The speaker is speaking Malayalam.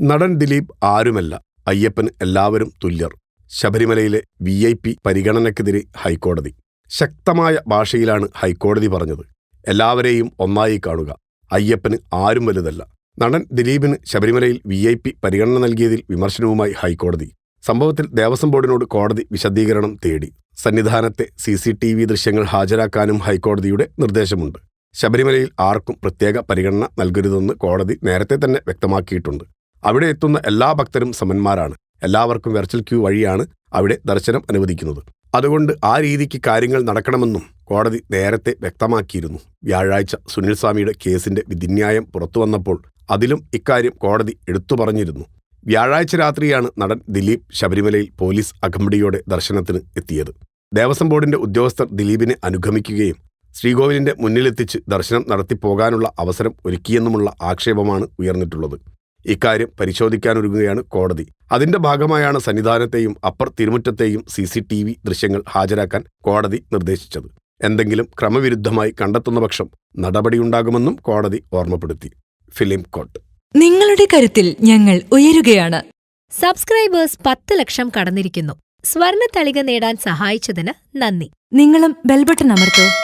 നടൻ ദിലീപ് ആരുമല്ല. അയ്യപ്പൻ എല്ലാവരും തുല്യർ. ശബരിമലയിലെ വി ഐ പി പരിഗണനയ്ക്കെതിരെ ഹൈക്കോടതി. ശക്തമായ ഭാഷയിലാണ് ഹൈക്കോടതി പറഞ്ഞത്. എല്ലാവരെയും ഒന്നായി കാണുക. അയ്യപ്പന് ആരും വലുതല്ല. നടൻ ദിലീപിന് ശബരിമലയിൽ വി ഐ പി പരിഗണന നൽകിയതിൽ വിമർശനവുമായി ഹൈക്കോടതി. സംഭവത്തിൽ ദേവസ്വം ബോർഡിനോട് കോടതി വിശദീകരണം തേടി. സന്നിധാനത്തെ സി സി ടി വി ദൃശ്യങ്ങൾ ഹാജരാക്കാനും ഹൈക്കോടതിയുടെ നിർദ്ദേശമുണ്ട്. ശബരിമലയിൽ ആർക്കും പ്രത്യേക പരിഗണന നൽകരുതെന്ന് കോടതി നേരത്തെ തന്നെ വ്യക്തമാക്കിയിട്ടുണ്ട്. അവിടെ എത്തുന്ന എല്ലാ ഭക്തരും സമന്മാരാണ്. എല്ലാവർക്കും വെർച്വൽ ക്യൂ വഴിയാണ് അവിടെ ദർശനം അനുവദിക്കുന്നത്. അതുകൊണ്ട് ആ രീതിക്ക് കാര്യങ്ങൾ നടക്കണമെന്നും കോടതി നേരത്തെ വ്യക്തമാക്കിയിരുന്നു. വ്യാഴാഴ്ച സുനിൽ സ്വാമിയുടെ കേസിന്റെ വിധിന്യായം പുറത്തു വന്നപ്പോൾ അതിലും ഇക്കാര്യം കോടതി എടുത്തു പറഞ്ഞിരുന്നു. വ്യാഴാഴ്ച രാത്രിയാണ് നടൻ ദിലീപ് ശബരിമലയിൽ പോലീസ് അകമ്പടിയോടെ ദർശനത്തിന് എത്തിയത്. ദേവസ്വം ബോർഡിന്റെ ഉദ്യോഗസ്ഥർ ദിലീപിനെ അനുഗമിക്കുകയും ശ്രീകോവിലിന്റെ മുന്നിലെത്തിച്ച് ദർശനം നടത്തിപ്പോകാനുള്ള അവസരം ഒരുക്കിയെന്നുമുള്ള ആക്ഷേപമാണ് ഉയർന്നിട്ടുള്ളത്. ഇക്കാര്യം പരിശോധിക്കാനൊരുങ്ങുകയാണ് കോടതി. അതിന്റെ ഭാഗമായാണ് സന്നിധാനത്തെയും അപ്പർ തിരുമുറ്റത്തെയും സി സി ടി വി ദൃശ്യങ്ങൾ ഹാജരാക്കാൻ കോടതി നിർദ്ദേശിച്ചത്. എന്തെങ്കിലും ക്രമവിരുദ്ധമായി കണ്ടെത്തുന്ന പക്ഷം നടപടിയുണ്ടാകുമെന്നും കോടതി ഓർമ്മപ്പെടുത്തി. Film court. നിങ്ങളുടെ കരുത്തിൽ ഞങ്ങൾ ഉയരുകയാണ്. സബ്സ്ക്രൈബേഴ്സ് പത്ത് ലക്ഷം കടന്നിരിക്കുന്നു. സ്വർണ തളിക നേടാൻ സഹായിച്ചതിന് നന്ദി. നിങ്ങളും ബെൽബട്ടൺ അമർത്തോ.